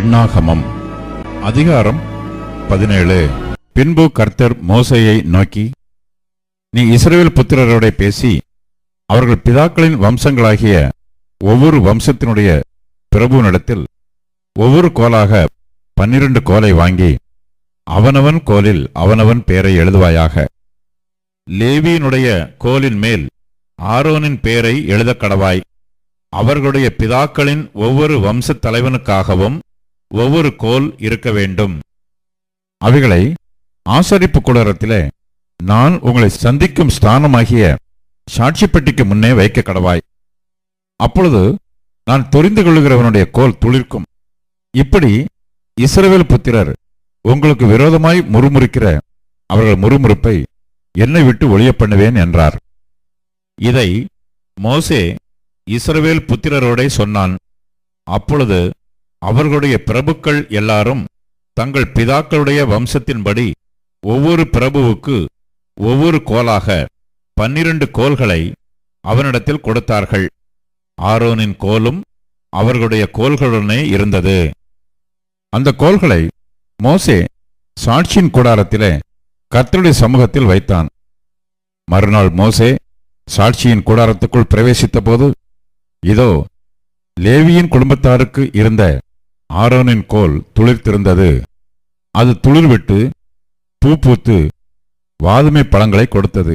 எண்ணாகமம். அதிகாரம் பதினேழு. பின்பு கர்த்தர் மோசையை நோக்கி நீ இஸ்ரேல் புத்திரரோட பேசி அவர்கள் பிதாக்களின் வம்சங்களாகிய ஒவ்வொரு வம்சத்தினுடைய பிரபுவினிடத்தில் ஒவ்வொரு கோலாக பன்னிரண்டு கோலை வாங்கி அவனவன் கோலில் அவனவன் பெயரை எழுதுவாயாக. லேவியினுடைய கோலின் மேல் ஆரோனின் பெயரை எழுத கடவாய் அவர்களுடைய பிதாக்களின் ஒவ்வொரு வம்சத் தலைவனுக்காகவும் ஒவ்வொரு கோல் இருக்க வேண்டும். அவைகளை ஆசரிப்பு குடரத்திலே நான் உங்களை சந்திக்கும் ஸ்தானமாகிய சாட்சிப்பட்டிக்கு முன்னே வைக்க கடவாய். அப்பொழுது நான் தெரிந்து கொள்கிறவனுடைய கோல் துளிர்க்கும். இப்படி இஸ்ரவேல் புத்திரர் உங்களுக்கு விரோதமாய் முறுமுறுக்கிற அவர்கள் முறுமுறுப்பை என்னை விட்டு ஒழிய பண்ணுவேன் என்றார். இதை மோசே இஸ்ரவேல் புத்திரரோடே சொன்னான். அப்பொழுது அவர்களுடைய பிரபுக்கள் எல்லாரும் தங்கள் பிதாக்களுடைய வம்சத்தின்படி ஒவ்வொரு பிரபுவுக்கு ஒவ்வொரு கோலாக பன்னிரண்டு கோல்களை அவனிடத்தில் கொடுத்தார்கள். ஆரோனின் கோலும் அவர்களுடைய கோல்களுடனே இருந்தது. அந்த கோல்களை மோசே சாட்சியின் கூடாரத்திலே கர்த்தருடைய சமூகத்தில் வைத்தான். மறுநாள் மோசே சாட்சியின் கூடாரத்துக்குள் பிரவேசித்த போது இதோ லேவியின் குடும்பத்தாருக்கு இருந்த ஆரோனின் கோல் துளிர்த்திருந்தது. அது துளிர்விட்டு பூ பூத்து வாதுமை பழங்களை கொடுத்தது.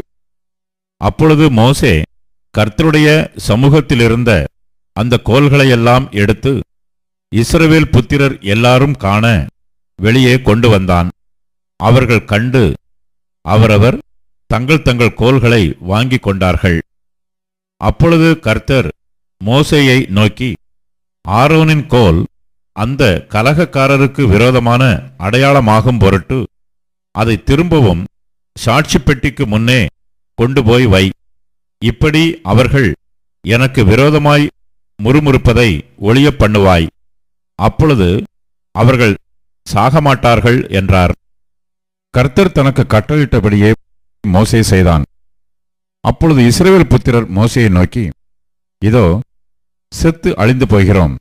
அப்பொழுது மோசே கர்த்தருடைய சமூகத்திலிருந்த அந்த கோல்களையெல்லாம் எடுத்து இஸ்ரவேல் புத்திரர் எல்லாரும் காண வெளியே கொண்டு வந்தான். அவர்கள் கண்டு அவரவர் தங்கள் தங்கள் கோல்களை வாங்கிக் கொண்டார்கள். அப்பொழுது கர்த்தர் மோசேயை நோக்கி ஆரோனின் கோல் அந்த கலகக்காரருக்கு விரோதமான அடையாளமாகும் பொருட்டு அதை திரும்பவும் சாட்சி பெட்டிக்கு முன்னே கொண்டு போய் வை. இப்படி அவர்கள் எனக்கு விரோதமாய் முறுமுறுப்பதை ஒளிய பண்ணுவாய். அப்பொழுது அவர்கள் சாகமாட்டார்கள் என்றார். கர்த்தர் தனக்கு கட்டளையிட்டபடியே மோசே செய்தான். அப்பொழுது இஸ்ரேல் புத்திரர் மோசையை நோக்கி இதோ செத்து அழிந்து போகிறோம்.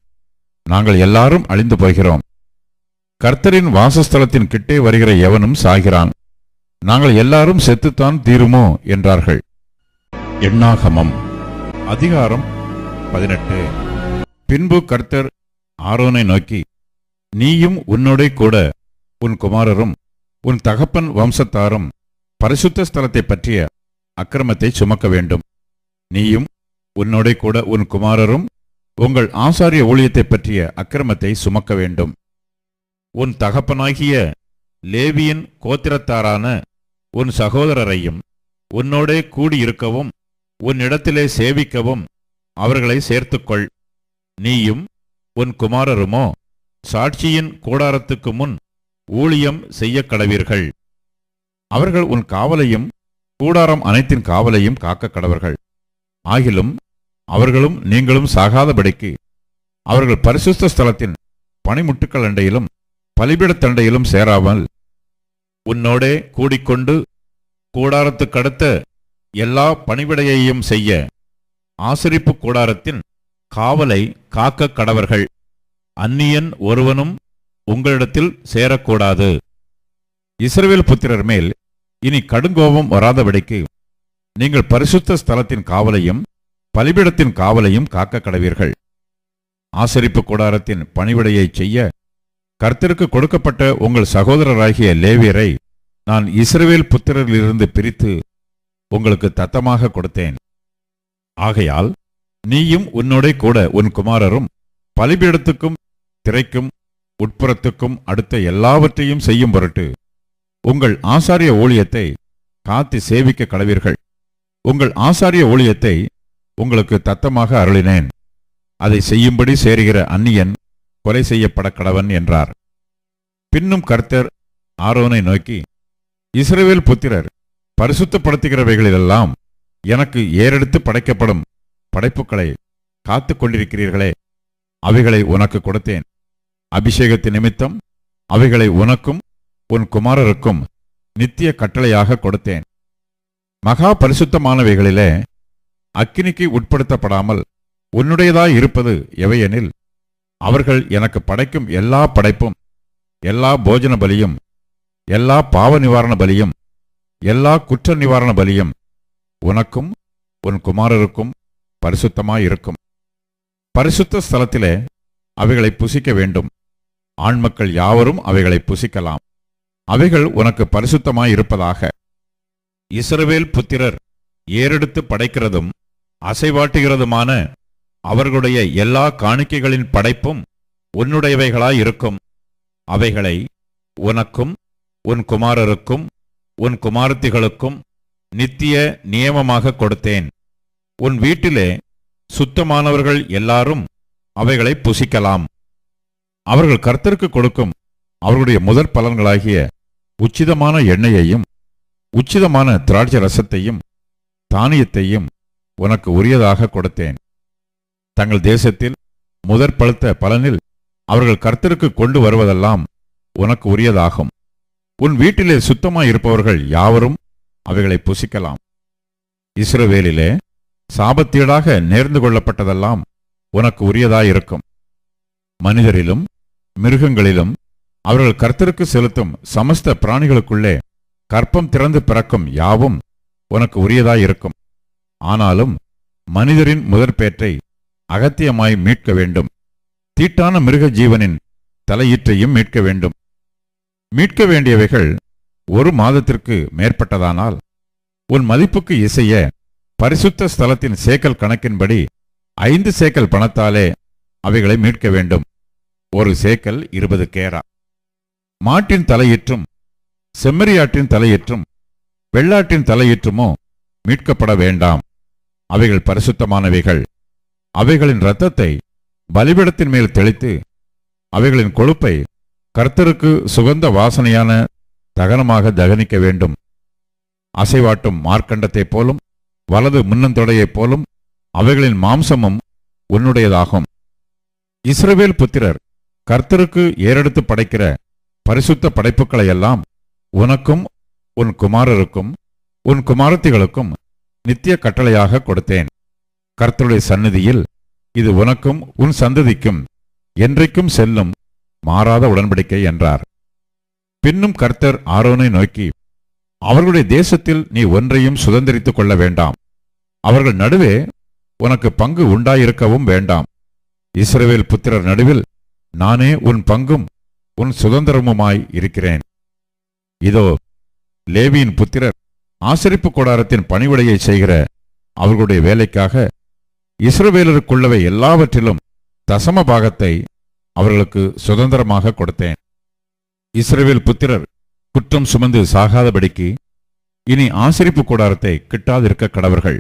நாங்கள் எல்லாரும் அழிந்து போகிறோம். கர்த்தரின் வாசஸ்தலத்தின் கிட்டே வருகிற எவனும் சாகிறான். நாங்கள் எல்லாரும் செத்துத்தான் தீருமோ? என்றார்கள். எண்ணாகமம் அதிகாரம் பதினெட்டு. பின்பு கர்த்தர் ஆரோனை நோக்கி நீயும் உன்னோடே கூட உன் குமாரரும் உன் தகப்பன் வம்சத்தாரும் பரிசுத்த ஸ்தலத்தை பற்றிய அக்கிரமத்தை சுமக்க வேண்டும். நீயும் உன்னோடே கூட உன் குமாரரும் உங்கள் ஆசாரிய ஊழியத்தை பற்றிய அக்கிரமத்தை சுமக்க வேண்டும். உன் தகப்பனாகிய லேவியின் கோத்திரத்தாரான உன் சகோதரரையும் உன்னோடே கூடியிருக்கவும் உன்னிடத்திலே சேவிக்கவும் அவர்களை சேர்த்துக்கொள். நீயும் உன் குமாரருமோ சாட்சியின் கூடாரத்துக்கு முன் ஊழியம் செய்யக் கடவீர்கள் அவர்கள் உன் காவலையும் கூடாரம் அனைத்தின் காவலையும் காக்க கடவர்கள் ஆகிலும் அவர்களும் நீங்களும் சாகாதபடிக்கு அவர்கள் பரிசுத்த ஸ்தலத்தின் பனிமுட்டுக்கள் அண்டையிலும் பலிபிடத்தண்டையிலும் சேராமல் உன்னோடே கூடிக்கொண்டு கூடாரத்துக்கடுத்த எல்லா பணிவிடையையும் செய்ய ஆசரிப்பு கூடாரத்தின் காவலை காக்க கடவர்கள். அந்நியன் ஒருவனும் உங்களிடத்தில் சேரக்கூடாது. இஸ்ரவேல் புத்திரர் மேல் இனி கடுங்கோபம் வராதபடிக்கு நீங்கள் பரிசுத்த ஸ்தலத்தின் காவலையும் பலிபிடத்தின் காவலையும் காக்க கடவீர்கள். ஆசரிப்பு கூடாரத்தின் பணிவிடையைச் செய்ய கர்த்தருக்கு கொடுக்கப்பட்ட உங்கள் சகோதரராகிய லேவியரை நான் இஸ்ரவேல் புத்திரரிலிருந்து பிரித்து உங்களுக்கு தத்தமாக கொடுத்தேன். ஆகையால் நீயும் உன்னோட கூட உன் குமாரரும் பலிபீடத்துக்கும் திரைக்கும் உட்புறத்துக்கும் அடுத்த எல்லாவற்றையும் செய்யும் பொருட்டு உங்கள் ஆசாரிய ஊழியத்தை காத்து சேவிக்க கடவீர்கள். உங்கள் ஆசாரிய ஊழியத்தை உங்களுக்கு தத்தமாக அருளினேன். அதை செய்யும்படி சேருகிற அந்நியன் கொலை செய்யப்பட கடவன் என்றார். பின்னும் கர்த்தர் ஆரோனை நோக்கி இஸ்ரேவேல் புத்திரர் பரிசுத்தப்படுத்துகிறவைகளிலெல்லாம் எனக்கு ஏறெடுத்து படைக்கப்படும் படைப்புகளை காத்து கொண்டிருக்கிறீர்களே அவைகளை உனக்கு கொடுத்தேன். அபிஷேகத்து நிமித்தம் அவைகளை உனக்கும் உன் குமாரருக்கும் நித்திய கட்டளையாக கொடுத்தேன். மகா பரிசுத்தமானவைகளிலே அக்கினிக்கு உட்படுத்தப்படாமல் உன்னுடையதாய் இருப்பது எவையெனில் அவர்கள் எனக்கு படைக்கும் எல்லா படைப்பும் எல்லா போஜன பலியும் எல்லா பாவ நிவாரண பலியும் எல்லா குற்ற நிவாரண பலியும் உனக்கும் உன் குமாரருக்கும் பரிசுத்தமாயிருக்கும். பரிசுத்த ஸ்தலத்திலே அவைகளை புசிக்க வேண்டும். ஆண்மக்கள் யாவரும் அவைகளை புசிக்கலாம். அவைகள் உனக்கு பரிசுத்தமாயிருப்பதாக. இஸ்ரவேல் புத்திரர் ஏறெடுத்து படைக்கிறதும் அசைவாட்டுகிறதுமான அவர்களுடைய எல்லா காணிக்கைகளின் படைப்பும் உன்னுடையவைகளாயிருக்கும் அவைகளை உனக்கும் உன் குமாரருக்கும் உன் குமாரத்திகளுக்கும் நித்திய நியமமாக கொடுத்தேன். உன் வீட்டிலே சுத்தமானவர்கள் எல்லாரும் அவைகளை புசிக்கலாம். அவர்கள் கர்த்தருக்கு கொடுக்கும் அவர்களுடைய முதற் பலன்களாகிய உச்சிதமான எண்ணெயையும் உச்சிதமான திராட்சை ரசத்தையும் தானியத்தையும் உனக்கு உரியதாக கொடுத்தேன். தங்கள் தேசத்தில் முதற் பழுத்த பலனில் அவர்கள் கர்த்தருக்கு கொண்டு வருவதெல்லாம் உனக்கு உரியதாகும். உன் வீட்டிலே சுத்தமாய் இருப்பவர்கள் யாவரும் அவைகளை புசிக்கலாம். இஸ்ரவேலிலே சாபத்தீடாக நேர்ந்து கொள்ளப்பட்டதெல்லாம் உனக்கு உரியதாயிருக்கும். மனிதரிலும் மிருகங்களிலும் அவர்கள் கர்த்தருக்கு செலுத்தும் சமஸ்த பிராணிகளுக்குள்ளே கற்பம் திறந்து பிறக்கும் யாவும் உனக்கு உரியதாயிருக்கும். ஆனாலும் மனிதரின் முதற்பேற்றை அகத்தியமாய் மீட்க வேண்டும். தீட்டான மிருக ஜீவனின் தலையீற்றையும் மீட்க வேண்டும். மீட்க வேண்டியவைகள் ஒரு மாதத்திற்கு மேற்பட்டதானால் உன் மதிப்புக்கு இசைய பரிசுத்த ஸ்தலத்தின் சேக்கல் கணக்கின்படி ஐந்து சேக்கல் பணத்தாலே அவைகளை மீட்க வேண்டும். ஒரு சேக்கல் இருபது கேரா. மாட்டின் தலையீற்றும் செம்மறியாட்டின் தலையீற்றும் வெள்ளாட்டின் தலையீற்றுமோ மீட்கப்பட வேண்டாம். அவைகள் பரிசுத்தமானவைகள். அவைகளின் இரத்தத்தை பலிபிடத்தின் மேல் தெளித்து அவைகளின் கொழுப்பை கர்த்தருக்கு சுகந்த வாசனையான தகனமாக தகனிக்க வேண்டும். அசைவாட்டும் மார்க்கண்டத்தைப் போலும் வலது முன்னந்தொடையைப் போலும் அவைகளின் மாம்சமும் உன்னுடையதாகும். இஸ்ரவேல் புத்திரர் கர்த்தருக்கு ஏறெடுத்து படைக்கிற பரிசுத்த படைப்புகளையெல்லாம் உனக்கும் உன் குமாரருக்கும் உன் குமாரத்திகளுக்கும் நித்திய கட்டளையாக கொடுத்தேன். கர்த்தருடைய சந்நிதியில் இது உனக்கும் உன் சந்ததிக்கும் என்றைக்கும் செல்லும் மாறாத உடன்படிக்கை என்றார். பின்னும் கர்த்தர் ஆரோனை நோக்கி அவர்களுடைய தேசத்தில் நீ ஒன்றையும் சுதந்திரித்துக் கொள்ள வேண்டாம். அவர்கள் நடுவே உனக்கு பங்கு உண்டாயிருக்கவும் வேண்டாம். இஸ்ரவேல் புத்திரர் நடுவில் நானே உன் பங்கும் உன் சுதந்திரமுமாய் இருக்கிறேன். இதோ லேவியின் புத்திரர் ஆசரிப்பு கொடாரத்தின் பணிவிடையை செய்கிற அவர்களுடைய வேலைக்காக இஸ்ரவேலருக்குள்ளவை எல்லாவற்றிலும் தசம பாகத்தை அவர்களுக்கு சுதந்திரமாக கொடுத்தேன். இஸ்ரவேல் புத்திரர் குற்றம் சுமந்து சாகாதபடிக்கு இனி ஆசரிப்பு கூடாரத்தை கிட்டாதிருக்க கடவர்கள்.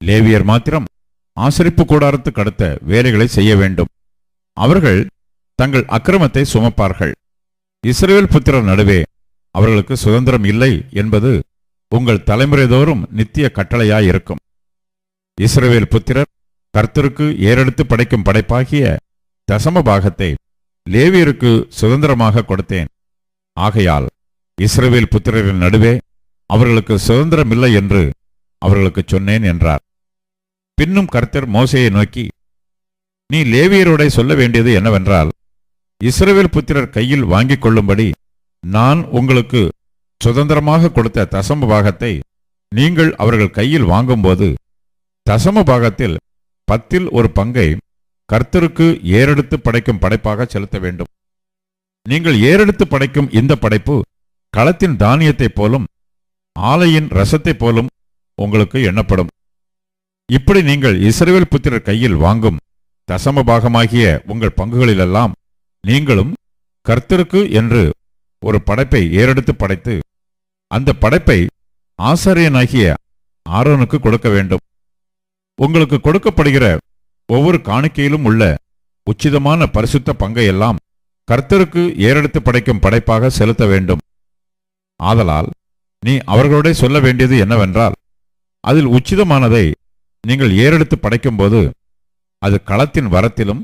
லேவியர் மாத்திரம் ஆசரிப்பு கூடாரத்துக்கு அடுத்த வேலைகளை செய்ய வேண்டும். அவர்கள் தங்கள் அக்கிரமத்தை சுமப்பார்கள். இஸ்ரேல் புத்திரர் நடுவே அவர்களுக்கு சுதந்திரம் இல்லை என்பது உங்கள் தலைமுறைதோறும் நித்திய கட்டளையாயிருக்கும் இஸ்ரவேல் புத்திரர் கர்த்தருக்கு ஏறெடுத்து படைக்கும் படைப்பாகிய தசம பாகத்தை லேவியருக்கு சுதந்திரமாக கொடுத்தேன். ஆகையால் இஸ்ரவேல் புத்திரரின் நடுவே அவர்களுக்கு சுதந்திரமில்லை என்று அவர்களுக்கு சொன்னேன் என்றார். பின்னும் கர்த்தர் மோசையை நோக்கி நீ லேவியரோட சொல்ல வேண்டியது என்னவென்றால் இஸ்ரவேல் புத்திரர் கையில் வாங்கிக் கொள்ளும்படி நான் உங்களுக்கு சுதந்திரமாக கொடுத்த தசம பாகத்தை நீங்கள் அவர்கள் கையில் வாங்கும்போது தசம பாகத்தில் பத்தில் ஒரு பங்கை கர்த்தருக்கு ஏறெடுத்து படைக்கும் படைப்பாக செலுத்த வேண்டும். நீங்கள் ஏறெடுத்து படைக்கும் இந்த படைப்பு களத்தின் தானியத்தைப் போலும் ஆலையின் ரசத்தைப் போலும் உங்களுக்கு எண்ணப்படும். இப்படி நீங்கள் இஸ்ரேல் புத்திரர் கையில் வாங்கும் தசம பாகமாகிய உங்கள் பங்குகளிலெல்லாம் நீங்களும் கர்த்தருக்கு என்று ஒரு படைப்பை ஏறெடுத்து படைத்து அந்த படைப்பை ஆசாரியனாகிய ஆரோனுக்கு கொடுக்க வேண்டும். உங்களுக்கு கொடுக்கப்படுகிற ஒவ்வொரு காணிக்கையிலும் உள்ள உச்சிதமான பரிசுத்த பங்கையெல்லாம் கர்த்தருக்கு ஏறெடுத்து படைக்கும் படைப்பாக செலுத்த வேண்டும். ஆதலால் நீ அவர்களோட சொல்ல வேண்டியது என்னவென்றால் அதில் உச்சிதமானதை நீங்கள் ஏறெடுத்து படைக்கும்போது அது களத்தின் வரத்திலும்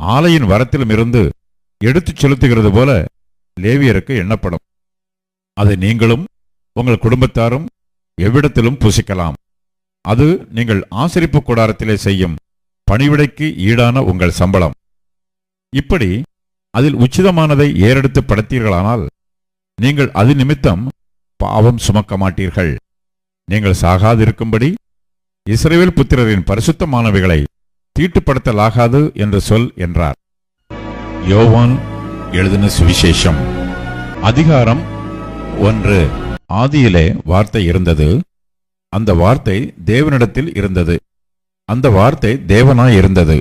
ஆலையின் வரத்திலும் இருந்து எடுத்துச் செலுத்துகிறது போல லேவியருக்கு எண்ணப்படும். அதை நீங்களும் உங்கள் குடும்பத்தாரும் எவ்விடத்திலும் புசிக்கலாம். அது நீங்கள் ஆசரிப்பு கூடாரத்திலே செய்யும் பணிவிடைக்கு ஈடான உங்கள் சம்பளம். இப்படி அதில் உச்சிதமானதை ஏறெடுத்து படைத்தீர்களானால் நீங்கள் அது நிமித்தம் பாவம் சுமக்க மாட்டீர்கள் நீங்கள் சாகாதிருக்கும்படி இஸ்ரேல் புத்திரரின் பரிசுத்தமானவைகளை தீட்டுப்படுத்தலாகாது என்று சொல் என்றார். யோவான் எழுதின சுவிசேஷம். அதிகாரம் ஒன்று. ஆதியிலே வார்த்தை இருந்தது. அந்த வார்த்தை தேவனிடத்தில் இருந்தது. அந்த வார்த்தை தேவனாய் இருந்தது.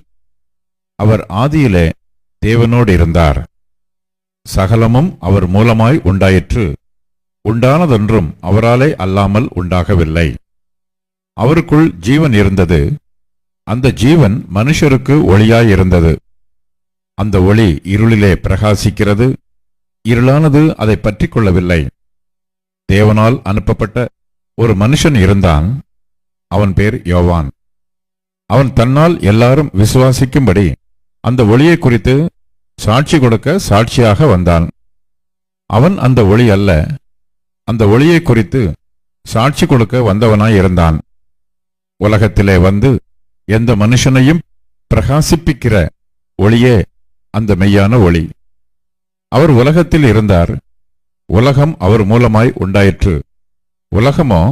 அவர் ஆதியிலே தேவனோடு இருந்தார். சகலமும் அவர் மூலமாய் உண்டாயிற்று. உண்டானதொன்றும் அவராலே அல்லாமல் உண்டாகவில்லை. அவருக்குள் ஜீவன் இருந்தது. அந்த ஜீவன் மனுஷருக்கு ஒளியாயிருந்தது அந்த ஒளி இருளிலே பிரகாசிக்கிறது. இருளானது அதை பற்றிக் கொள்ளவில்லை. தேவனால் அனுப்பப்பட்ட ஒரு மனுஷன் இருந்தான். அவன் பேர் யோவான். அவன் தன்னால் எல்லாரும் விசுவாசிக்கும்படி அந்த ஒளியை குறித்து சாட்சி கொடுக்க சாட்சியாக வந்தான். அவன் அந்த ஒளி அல்ல அந்த ஒளியை குறித்து சாட்சி கொடுக்க வந்தவனாய் இருந்தான். உலகத்திலே வந்து எந்த மனுஷனையும் பிரகாசிப்பிக்கிற ஒளியே அந்த மெய்யான ஒளி. அவர் உலகத்தில் இருந்தார். உலகம் அவர் மூலமாய் உண்டாயிற்று. உலகமோ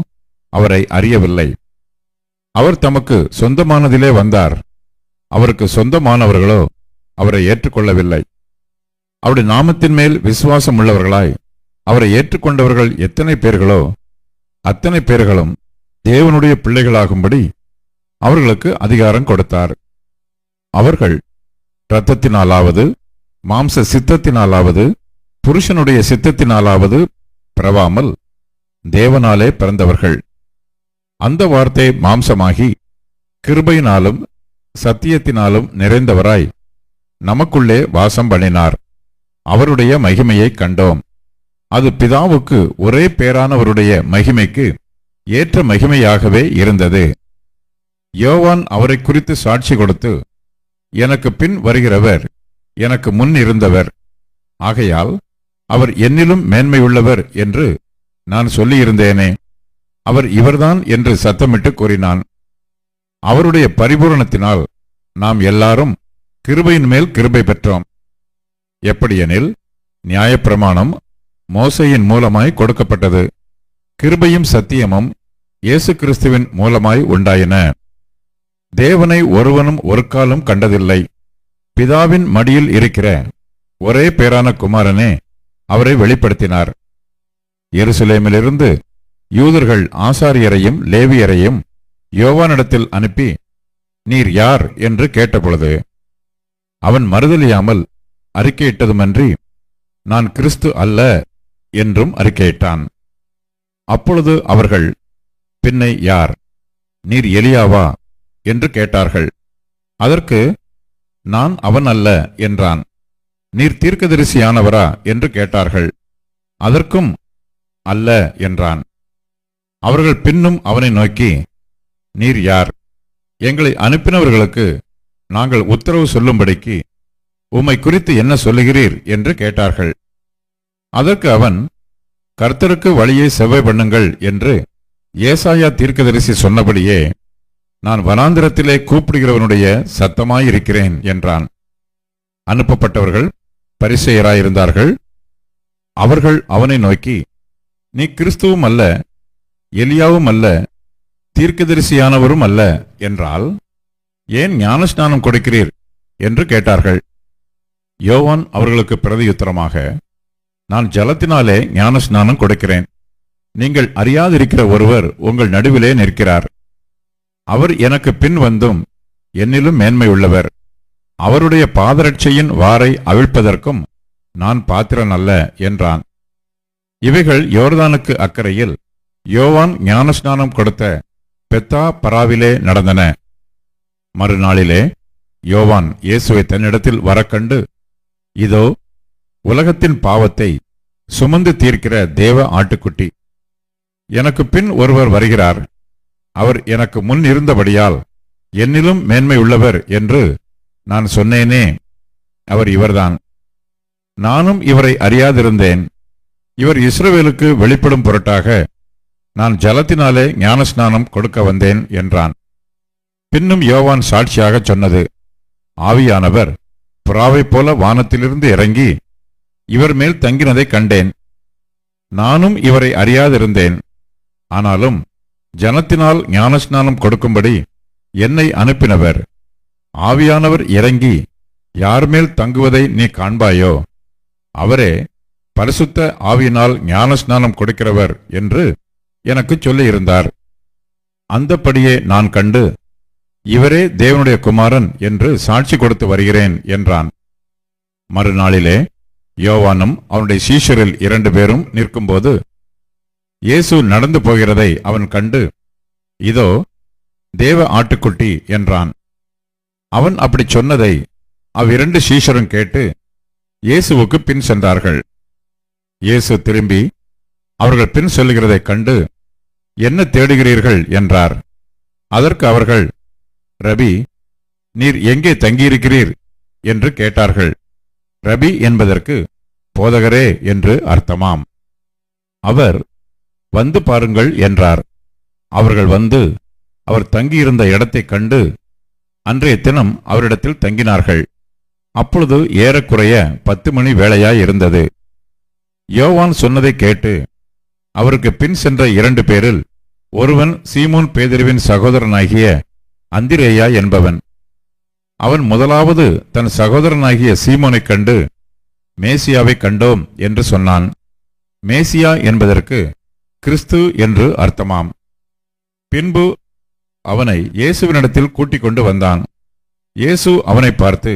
அவரை அறியவில்லை. அவர் தமக்கு சொந்தமானதிலே வந்தார். அவருக்கு சொந்தமானவர்களோ அவரை ஏற்றுக்கொள்ளவில்லை. அவருடைய நாமத்தின் மேல் விசுவாசம் உள்ளவர்களாய் அவரை ஏற்றுக்கொண்டவர்கள் எத்தனை பேர்களோ அத்தனை பேர்களும் தேவனுடைய பிள்ளைகளாகும்படி அவர்களுக்கு அதிகாரம் கொடுத்தார். அவர்கள் இரத்தத்தினாலாவது மாம்ச சித்தத்தினாலாவது புருஷனுடைய சித்தத்தினாலாவது பிறவாமல் தேவனாலே பிறந்தவர்கள். அந்த வார்த்தை மாம்சமாகி கிருபையினாலும் சத்தியத்தினாலும் நிறைந்தவராய் நமக்குள்ளே வாசம் பண்ணினார். அவருடைய மகிமையைக் கண்டோம். அது பிதாவுக்கு ஒரே பேரானவருடைய மகிமைக்கு ஏற்ற மகிமையாகவே இருந்தது. யோவான் அவரை குறித்து சாட்சி கொடுத்து எனக்கு பின் வருகிறவர் எனக்கு முன் இருந்தவர். ஆகையால் அவர் என்னிலும் மேன்மையுள்ளவர் என்று நான் சொல்லியிருந்தேனே. அவர் இவர்தான் என்று சத்தமிட்டு கூறினான். அவருடைய பரிபூரணத்தினால் நாம் எல்லாரும் கிருபையின் மேல் கிருபை பெற்றோம். எப்படியெனில் நியாயப்பிரமாணம் மோசையின் மூலமாய் கொடுக்கப்பட்டது. கிருபையும் சத்தியமும் இயேசு கிறிஸ்துவின் மூலமாய் உண்டாயின. தேவனை ஒருவனும் ஒரு காலம் கண்டதில்லை. பிதாவின் மடியில் இருக்கிற ஒரே பேரான குமாரனே அவரை வெளிப்படுத்தினார். எருசலேமிலிருந்து யூதர்கள் ஆசாரியரையும் லேவியரையும் யோவானிடத்தில் அனுப்பி நீர் யார்? என்று கேட்டபொழுது அவன் மறுதலியாமல் அறிக்கையிட்டதுமன்றி நான் கிறிஸ்து அல்ல என்றும் அறிக்கையிட்டான். அப்பொழுது அவர்கள் பின்னை யார்? நீர் எலியாவா? என்று கேட்டார்கள். அதற்கு நான் அவன் அல்ல என்றான். நீர் தீர்க்கதரிசியானவரா என்று கேட்டார்கள். அதற்கும் அல்ல என்றான். அவர்கள் பின்னும் அவனை நோக்கி நீர் யார்? எங்களை அனுப்பினவர்களுக்கு நாங்கள் உத்தரவு சொல்லும்படிக்கு உம்மை குறித்து என்ன சொல்லுகிறீர்? என்று கேட்டார்கள். அதற்கு அவன் கர்த்தருக்கு வழியை செவ்வாய் பண்ணுங்கள் என்று ஏசாயா தீர்க்கதரிசி சொன்னபடியே நான் வனாந்திரத்திலே கூப்பிடுகிறவனுடைய சத்தமாயிருக்கிறேன் என்றான். அனுப்பப்பட்டவர்கள் பரிசெயராயிருந்தார்கள். அவர்கள் அவனை நோக்கி நீ கிறிஸ்துவும் அல்ல எலியாவும் அல்ல தீர்க்கதரிசியானவரும் அல்ல என்றால் ஏன் ஞானஸ்நானம் கொடுக்கிறீர்? என்று கேட்டார்கள். யோவான் அவர்களுக்கு பிரதியுத்தரமாக நான் ஜலத்தினாலே ஞானஸ்நானம் கொடுக்கிறேன். நீங்கள் அறியாதிருக்கிற ஒருவர் உங்கள் நடுவிலே நிற்கிறார். அவர் எனக்கு பின் வந்தும் என்னிலும் மேன்மையுள்ளவர். அவருடைய பாதரட்சையின் வாரை அவிழ்ப்பதற்கும் நான் பாத்திரன் அல்ல என்றான். இவைகள் யோர்தானுக்கு அக்கறையில் யோவான் ஞானஸ்நானம் கொடுத்த பெத்தா பராவிலே நடந்தன. மறுநாளிலே யோவான் இயேசுவை தன்னிடத்தில் வரக்கண்டு இதோ உலகத்தின் பாவத்தை சுமந்து தீர்க்கிற தேவ ஆட்டுக்குட்டி எனக்கு பின் ஒருவர் வருகிறார். அவர் எனக்கு முன் இருந்தபடியால் என்னிலும் மேன்மை உள்ளவர் என்று நான் சொன்னேனே அவர் இவர்தான். நானும் இவரை அறியாதிருந்தேன். இவர் இஸ்ரவேலுக்கு வெளிப்படும் பொருட்டாக நான் ஜலத்தினாலே ஞானஸ்நானம் கொடுக்க வந்தேன் என்றான். பின்னும் யோவான் சாட்சியாகச் சொன்னது ஆவியானவர் புறாவைப் போல வானத்திலிருந்து இறங்கி இவர் மேல் தங்கினதை கண்டேன். நானும் இவரை அறியாதிருந்தேன். ஆனாலும் ஜனத்தினால் ஞானஸ்நானம் கொடுக்கும்படி என்னை அனுப்பினவர். ஆவியானவர் இறங்கி யார் மேல் தங்குவதை நீ காண்பாயோ அவரே பரிசுத்த ஆவியினால் ஞானஸ்நானம் கொடுக்கிறவர் என்று எனக்கு சொல்லியிருந்தார். அந்தப்படியே நான் கண்டு இவரே தேவனுடைய குமாரன் என்று சாட்சி கொடுத்து வருகிறேன் என்றான். மறுநாளிலே யோவானும் அவனுடைய சீஷரில் இரண்டு பேரும் நிற்கும்போது இயேசு நடந்து போகிறதை அவன் கண்டு இதோ தேவ ஆட்டுக்குட்டி என்றான். அவன் அப்படி சொன்னதை அவ்விரண்டு சீஷரும் கேட்டு இயேசுவுக்கு பின் சென்றார்கள். இயேசு திரும்பி அவர்கள் பின் செல்கிறதைக் கண்டு என்ன தேடுகிறீர்கள்? என்றார். அதற்கு அவர்கள் ரபி நீர் எங்கே தங்கியிருக்கிறீர்? என்று கேட்டார்கள். ரபி என்பதற்கு போதகரே என்று அர்த்தமாம். அவர் வந்து பாருங்கள் என்றார். அவர்கள் வந்து அவர் தங்கியிருந்த இடத்தைக் கண்டு அன்றைய தினம் அவரிடத்தில் தங்கினார்கள். அப்பொழுது ஏறக்குறைய பத்து மணி வேளையாய் இருந்தது. யோவான் சொன்னதை கேட்டு அவருக்கு பின் சென்ற இரண்டு பேரில் ஒருவன் சீமோன் பேதிருவின் சகோதரனாகிய அந்திரேயா என்பவன். அவன் முதலாவது தன் சகோதரனாகிய சீமோனைக் கண்டு மேசியாவைக் கண்டோம் என்று சொன்னான். மேசியா என்பதற்கு கிறிஸ்து என்று அர்த்தமாம். பின்பு அவனை இயேசுவினிடத்தில் கூட்டிக் கொண்டு வந்தான். இயேசு அவனை பார்த்து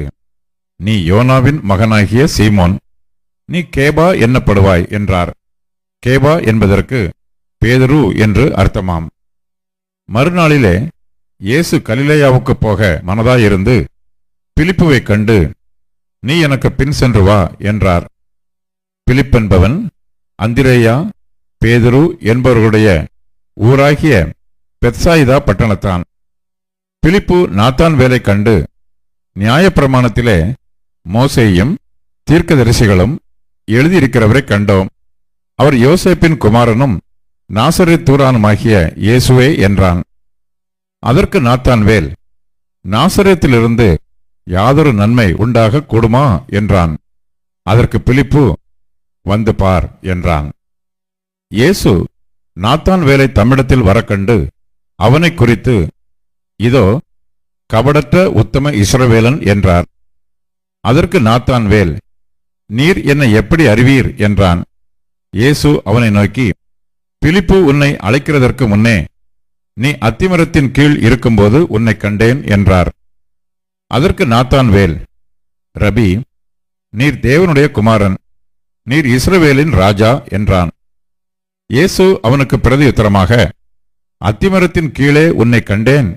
நீ யோனாவின் மகனாகிய சீமோன் நீ கேபா என்னப்படுவாய்? என்றார். கேபா என்பதற்கு பேதரு என்று அர்த்தமாம். மறுநாளிலே இயேசு கலிலேயாவுக்கு போக மனதாயிருந்து பிலிப்புவை கண்டு நீ எனக்கு பின் சென்று வா என்றார். பிலிப்பென்பவன் அந்திரேயா பேதுரு என்பவர்களுடைய ஊராகிய பெத்சாயிதா பட்டணத்தான். பிலிப்பு நாத்தான் வேலை கண்டு நியாயப்பிரமாணத்திலே மோசேயும் தீர்க்கதரிசிகளும் எழுதியிருக்கிறவரை கண்டோம். அவர் யோசேப்பின் குமாரனும் நாசரேத் தூரானுமாகிய இயேசுவே என்றான். அதற்கு நாத்தான்வேல் நாசரத்திலிருந்து யாதொரு நன்மை உண்டாக கூடுமா என்றான். அதற்கு பிலிப்பு வந்து பார் என்றான். இயேசு நாத்தான் வேலை தம்மிடத்தில் வரக்கண்டு அவனை குறித்து இதோ கபடற்ற உத்தம இஸ்ரவேலன் என்றார். அதற்கு நாத்தான் வேல் நீர் என்னை எப்படி அறிவீர்? என்றான். இயேசு அவனை நோக்கி பிலிப்பு உன்னை அழைக்கிறதற்கு முன்னே நீ அத்திமரத்தின் கீழ் இருக்கும்போது உன்னை கண்டேன் என்றார். அதற்கு நாத்தான் வேல் ரபி நீர் தேவனுடைய குமாரன் நீர் இஸ்ரவேலின் ராஜா என்றான். இயேசு அவனுக்கு பிரதியுத்தரமாக அத்திமரத்தின் கீழே உன்னை கண்டேன்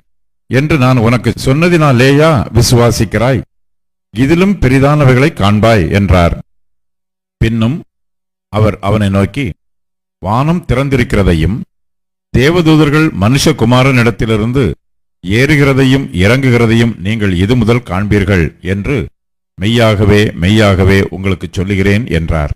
என்று நான் உனக்கு சொன்னதினாலேயா விசுவாசிக்கிறாய்? இதிலும் பெரிதானவைகளை காண்பாய் என்றார். பின்னும் அவர் அவனை நோக்கி வானம் திறந்திருக்கிறதையும் தேவதூதர்கள் மனுஷகுமாரனிடத்திலிருந்து ஏறுகிறதையும் இறங்குகிறதையும் நீங்கள் இது முதல் காண்பீர்கள் என்று மெய்யாகவே மெய்யாகவே உங்களுக்கு சொல்லுகிறேன் என்றார்.